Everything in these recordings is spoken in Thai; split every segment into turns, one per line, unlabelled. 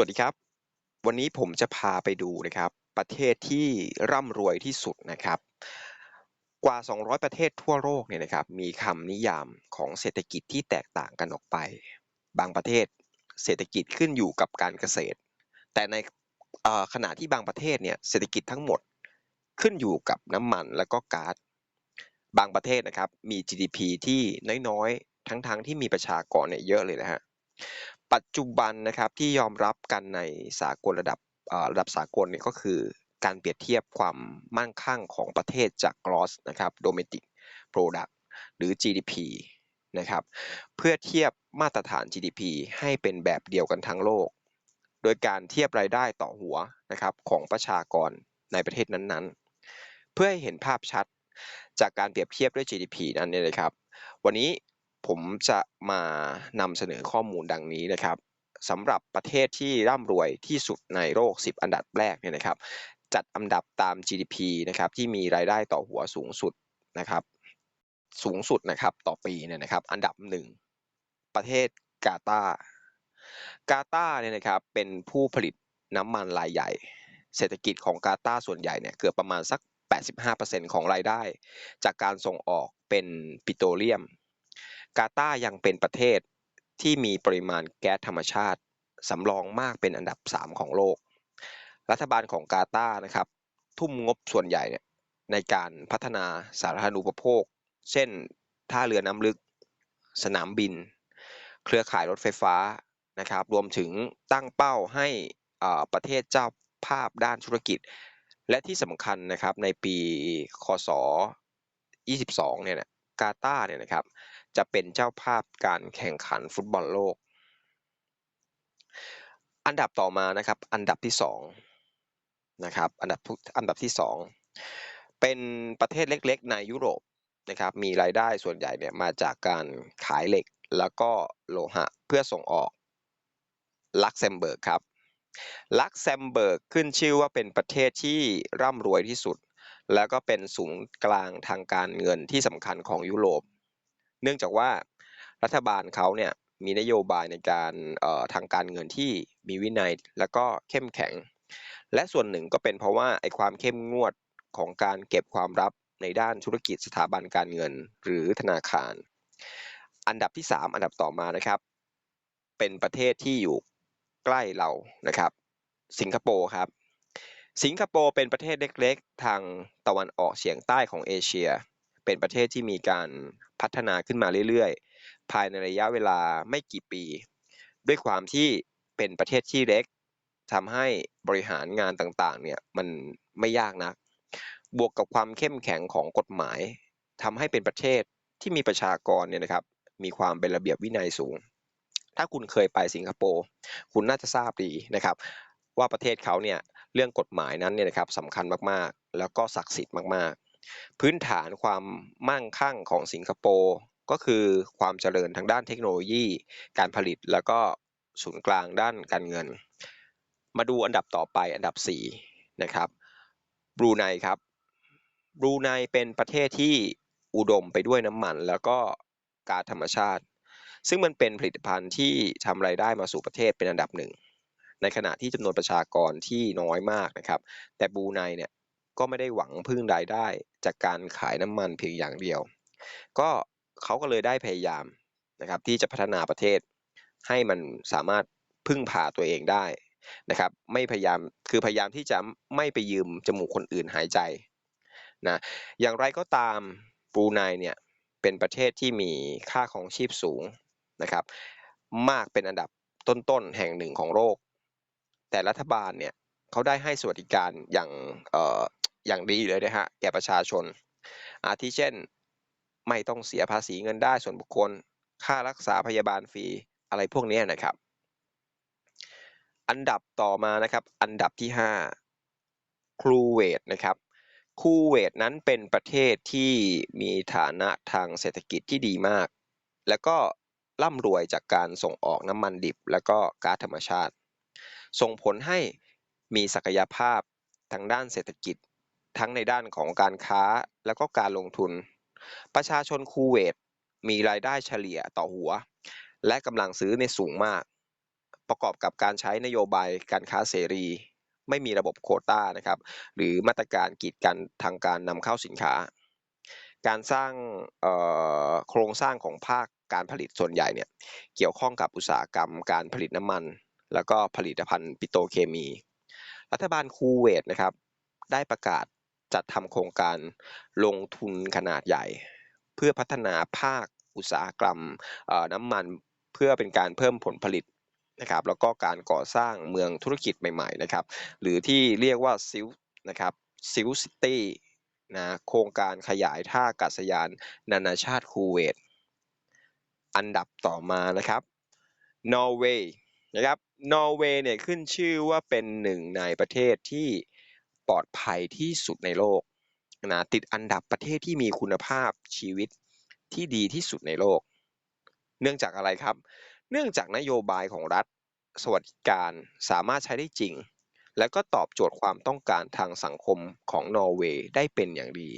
สวัสดีครับ วันนี้ผมจะพาไปดูนะครับ ประเทศที่ร่ำรวยที่สุดนะครับ กว่า 200 ประเทศทั่วโลกเนี่ยนะครับ มีคำนิยามของเศรษฐกิจที่แตกต่างกันออกไป บางประเทศเศรษฐกิจขึ้นอยู่กับการเกษตร แต่ในขณะที่บางประเทศเนี่ยเศรษฐกิจทั้งหมดขึ้นอยู่กับน้ำมันแล้วก็ก๊าซบางประเทศนะครับมี GDP ที่น้อยๆ ทั้งๆที่มีประชากรเนี่ยเยอะเลยนะฮะ ปัจจุบันนะครับที่ยอมรับกันในสากลระดับระดับสากลเนี่ยก็คือการเปรียบเทียบความมั่งคั่งของประเทศจาก gross นะครับ domestic product หรือ GDP นะครับเพื่อเทียบมาตรฐาน GDP ให้เป็นแบบเดียวกันทั้งโลก โดยการเทียบรายได้ต่อหัวนะครับของประชากรในประเทศนั้นๆ เพื่อให้เห็นภาพชัดจากการเปรียบเทียบด้วย GDP นั้นเนี่ยนะครับ วันนี้ ผมจะมานำเสนอข้อมูลดังนี้นะครับสำหรับประเทศที่ร่ำรวยที่สุดในโลก 10 อันดับแรกเนี่ยนะครับ จัดอันดับตาม GDP นะครับที่มีรายได้ต่อหัวสูงสุดนะครับ สูงสุดนะครับต่อปีเนี่ยนะครับ อันดับหนึ่งประเทศกาตาร์กาตาร์เนี่ยนะครับเป็นผู้ผลิตน้ำมันรายใหญ่ เศรษฐกิจของกาตาร์ส่วนใหญ่เนี่ยเกือบประมาณสัก 85%ของรายได้ จากการส่งออกเป็นปิโตรเลียม กาตาร์ยังเป็นประเทศที่มีปริมาณแก๊สธรรมชาติสำรองมากเป็นอันดับ 3 ของโลก รัฐบาลของกาตาร์นะครับ ทุ่มงบส่วนใหญ่เนี่ยในการพัฒนาสาธารณูปโภค เช่น ท่าเรือน้ำลึก สนามบิน เครือข่ายรถไฟฟ้านะครับ รวมถึงตั้งเป้าให้อ่าประเทศเจ้าภาพด้านธุรกิจ และที่สำคัญนะครับในปี คศ 22 เนี่ยนะกาตาร์เนี่ยนะครับ จะเป็นเจ้าภาพการแข่งขันฟุตบอลโลก อันดับต่อมานะครับ อันดับที่สองนะครับอันดับอันดับที่สองเป็นประเทศเล็กๆ ในยุโรปนะครับมีรายได้ส่วนใหญ่เนี่ยมาจากการขายเหล็กแล้วก็โลหะเพื่อส่งออกลักเซมเบิร์กครับลักเซมเบิร์กขึ้นชื่อว่าเป็นประเทศที่ร่ำรวยที่สุด แล้วก็เป็นศูนย์กลางทางการเงินที่สำคัญของยุโรป เนื่องจากว่ารัฐบาลเขาเนี่ยมีนโยบายในการทางการเงินที่มีวินัยแล้วก็เข้มแข็ง และส่วนหนึ่งก็เป็นเพราะว่าไอ้ความเข้มงวดของการเก็บความลับในด้านธุรกิจสถาบันการเงินหรือธนาคาร อันดับที่ 3 อันดับต่อมานะครับ เป็นประเทศที่อยู่ใกล้เรานะครับ สิงคโปร์ครับ สิงคโปร์เป็นประเทศเล็กๆ ทางตะวันออกเฉียงใต้ของเอเชีย เป็นประเทศที่มีการพัฒนาขึ้นมาเรื่อยๆ ภายในระยะเวลาไม่กี่ปี ด้วยความที่เป็นประเทศที่เล็กทำให้บริหารงานต่างๆเนี่ยมันไม่ยากนัก บวกกับความเข้มแข็งของกฎหมายทำให้เป็นประเทศที่มีประชากรเนี่ยนะครับ มีความเป็นระเบียบวินัยสูง ถ้าคุณเคยไปสิงคโปร์คุณน่าจะทราบดีนะครับ ว่าประเทศเขาเนี่ยเรื่องกฎหมายนั้นเนี่ยนะครับสำคัญมากๆ แล้วก็ศักดิ์สิทธิ์มากๆ พื้นฐานความมั่งคั่งของสิงคโปร์ก็คือความเจริญทางด้านเทคโนโลยี การผลิตแล้วก็ศูนย์กลางด้านการเงิน มาดูอันดับต่อไปอันดับ 4 นะครับบรูไนครับบรูไนเป็นประเทศที่อุดมไปด้วยน้ำมัน แล้วก็ก๊าซธรรมชาติ ซึ่งมันเป็นผลิตภัณฑ์ที่ทำรายได้มาสู่ประเทศเป็นอันดับหนึ่งในขณะที่จำนวนประชากรที่น้อยมากนะครับ แต่บรูไนเนี่ย ก็ไม่ได้หวังพึ่งรายได้ จากการขายน้ำมันเพียงอย่างเดียว ก็เขาก็เลยได้พยายามนะครับที่จะพัฒนาประเทศ ให้มันสามารถพึ่งพาตัวเองได้นะครับไม่พยายามคือพยายามที่จะไม่ไปยืมจมูกคนอื่นหายใจนะอย่างไรก็ตามบรูไนเนี่ยเป็นประเทศที่มีค่าของชีพสูงนะครับ มากเป็นอันดับต้นๆแห่งหนึ่งของโลกแต่รัฐบาลเนี่ยเขาได้ให้สวัสดิการอย่าง อย่างดีเลยนะฮะแก่ประชาชน อาทิเช่น ไม่ต้องเสียภาษีเงินได้ส่วนบุคคล ค่ารักษาพยาบาลฟรีอะไรพวกนี้นะครับ อันดับต่อมานะครับ อันดับที่ 5คูเวตนะครับคูเวตนั้นเป็นประเทศที่มีฐานะทางเศรษฐกิจที่ดีมาก แล้วก็ร่ำรวยจากการส่งออกน้ำมันดิบ แล้วก็ก๊าซธรรมชาติ ส่งผลให้มีศักยภาพทางด้านเศรษฐกิจ ทั้งในด้านของการค้าแล้วก็การลงทุน ประชาชนคูเวตมีรายได้เฉลี่ยต่อหัว และกำลังซื้อในสูงมาก ประกอบกับการใช้นโยบายการค้าเสรี ไม่มีระบบโคต้านะครับ หรือมาตรการกีดกันทางการนำเข้าสินค้า การสร้างโครงสร้างของภาคการผลิตส่วนใหญ่เนี่ยเกี่ยวข้องกับอุตสาหกรรมการผลิตน้ำมัน แล้วก็ผลิตภัณฑ์ปิโตรเคมี รัฐบาลคูเวตนะครับได้ประกาศ จัดทำโครงการลงทุนขนาดใหญ่ เพื่อพัฒนาภาคอุตสาหกรรมน้ำมันเพื่อเป็นการเพิ่มผลผลิตนะครับแล้วก็การก่อสร้างเมืองธุรกิจใหม่ๆนะครับหรือที่เรียกว่าซิลนะครับซิลซิตี้นะโครงการขยายท่าอากาศยานนานาชาติคูเวต อันดับต่อมานะครับนอร์เวย์นะครับนอร์เวย์เนี่ยขึ้นชื่อว่าเป็นหนึ่งในประเทศที่ ปลอดภัยที่สุดในโลกนะติดอันดับประเทศที่มีคุณภาพชีวิตที่ดีที่สุดในโลก เนื่องจากอะไรครับ เนื่องจากนโยบายของรัฐสวัสดิการสามารถใช้ได้จริง และก็ตอบโจทย์ความต้องการทางสังคมของนอร์เวย์ได้เป็นอย่างดี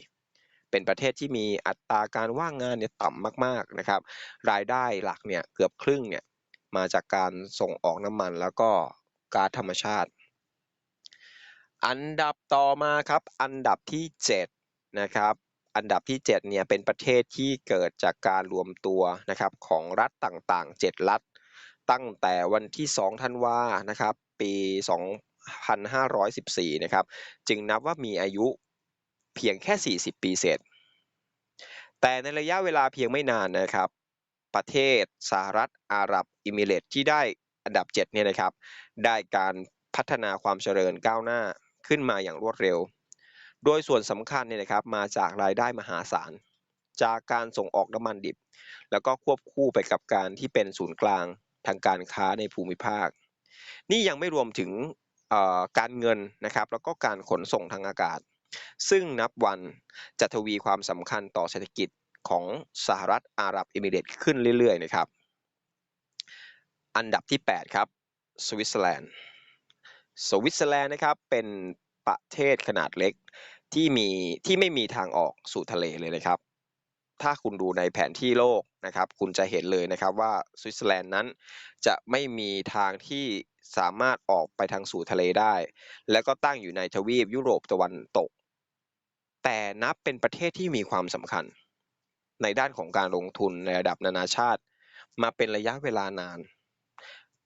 เป็นประเทศที่มีอัตราการว่างงานเนี่ยต่ำมากๆนะครับ รายได้หลักเนี่ยเกือบครึ่งเนี่ยมาจากการส่งออกน้ำมันแล้วก็ก๊าซธรรมชาติ อันดับต่อมาครับ อันดับที่ 7 นะครับ อันดับที่ 7 เนี่ย เป็นประเทศที่เกิดจากการรวมตัวนะครับของรัฐต่างๆ 7 รัฐ ตั้งแต่วันที่ 2 ธันวานะครับ ปี 2514 นะครับ จึงนับว่ามีอายุเพียงแค่ 40 ปีเศษ แต่ในระยะเวลาเพียงไม่นานนะครับ ประเทศสหรัฐอาหรับอิมิเรตที่ได้อันดับ 7 เนี่ยนะครับ ได้การพัฒนาความเจริญก้าวหน้า ขึ้นมาอย่างรวดเร็ว โดยส่วนสำคัญเนี่ยนะครับมาจากรายได้มหาศาล จากการส่งออกน้ำมันดิบ แล้วก็ควบคู่ไปกับการที่เป็นศูนย์กลางทางการค้าในภูมิภาค นี่ยังไม่รวมถึงการเงินนะครับ แล้วก็การขนส่งทางอากาศ ซึ่งนับวันจะทวีความสำคัญต่อเศรษฐกิจของสหรัฐอาหรับเอมิเรตส์ขึ้นเรื่อยๆนะครับ อันดับที่ 8 ครับ สวิตเซอร์แลนด์ สวิตเซอร์แลนด์นะครับเป็นประเทศขนาดเล็กที่มีที่ไม่มีทางออกสู่ทะเลเลยนะครับ ถ้าคุณดูในแผนที่โลกนะครับ คุณจะเห็นเลยนะครับว่าสวิตเซอร์แลนด์นั้น จะไม่มีทางที่สามารถออกไปทางสู่ทะเลได้ แล้วก็ตั้งอยู่ในทวีปยุโรปตะวันตก แต่นับเป็นประเทศที่มีความสำคัญ ในด้านของการลงทุนในระดับนานาชาติ มาเป็นระยะเวลานาน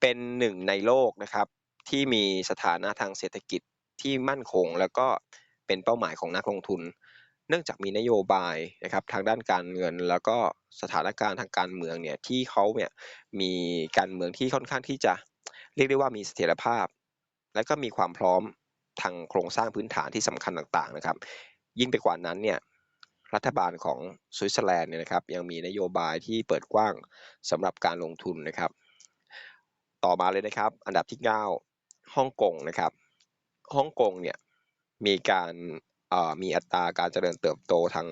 เป็นหนึ่งในโลกนะครับ ที่มีสถานะทางเศรษฐกิจที่มั่นคง แล้วก็เป็นเป้าหมายของนักลงทุน เนื่องจากมีนโยบายนะครับทางด้านการเงิน แล้วก็สถานการณ์ทางการเมืองเนี่ยที่เขาเนี่ยมีการเมืองที่ค่อนข้างที่จะเรียกได้ว่ามีเสถียรภาพ และก็มีความพร้อมทางโครงสร้างพื้นฐานที่สำคัญต่างๆนะครับ ยิ่งไปกว่านั้นเนี่ยรัฐบาลของสวิตเซอร์แลนด์เนี่ยนะครับยังมีนโยบายที่เปิดกว้างสำหรับการลงทุนนะครับ ต่อมาเลยนะครับ อันดับที่ 9 ฮ่องกงนะครับฮ่องกงเนี่ยมีการมีอัตราการเจริญเติบโตทาง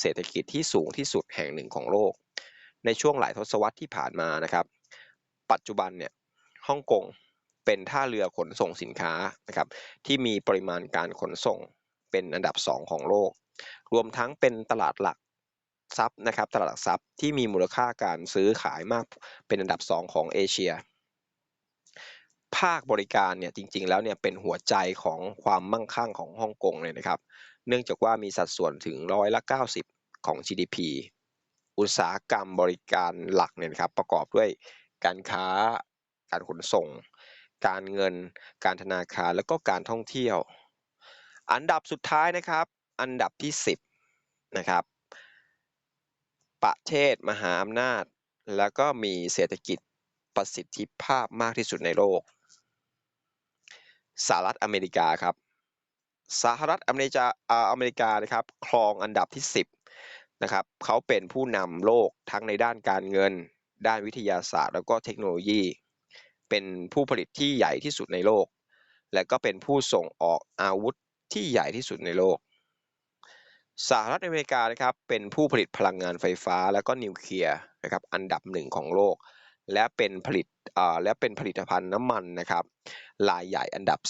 เศรษฐกิจที่สูงที่สุดแห่งหนึ่งของโลก ในช่วงหลายทศวรรษที่ผ่านมานะครับ ปัจจุบันเนี่ยฮ่องกงเป็นท่าเรือขนส่งสินค้านะครับที่มีปริมาณการขนส่งเป็นอันดับ 2 ของโลก รวมทั้งเป็นตลาดหลักทรัพย์นะครับตลาดหลักทรัพย์ที่มีมูลค่าการซื้อขายมากเป็นอันดับ 2 ของเอเชีย ภาคบริการเนี่ยจริงๆ แล้วเนี่ยเป็นหัวใจของความมั่งคั่งของฮ่องกงเลยนะครับ เนื่องจากว่ามีสัดส่วนถึงร้อยละ 90 ของ GDP อุตสาหกรรมบริการหลักเนี่ยครับประกอบด้วยการค้า การขนส่ง การเงิน การธนาคารแล้วก็การท่องเที่ยว อันดับสุดท้ายนะครับ อันดับที่ 10นะครับประเทศมหาอำนาจ แล้วก็มีเศรษฐกิจประสิทธิภาพมากที่สุดในโลก สหรัฐอเมริกาครับสหรัฐอเมริกาอเมริกานะครับครองอันดับที่ 10นะครับเขาเป็นผู้นำโลกทั้งในด้านการเงิน ด้านวิทยาศาสตร์ แล้วก็เทคโนโลยี เป็นผู้ผลิตที่ใหญ่ที่สุดในโลก และก็เป็นผู้ส่งออกอาวุธที่ใหญ่ที่สุดในโลกสหรัฐอเมริกานะครับเป็นผู้ผลิตพลังงานไฟฟ้า แล้วก็นิวเคลียร์นะครับอันดับหนึ่งของโลก และเป็นผลิตและเป็นผลิตภัณฑ์น้ำมันนะครับรายใหญ่อันดับ 3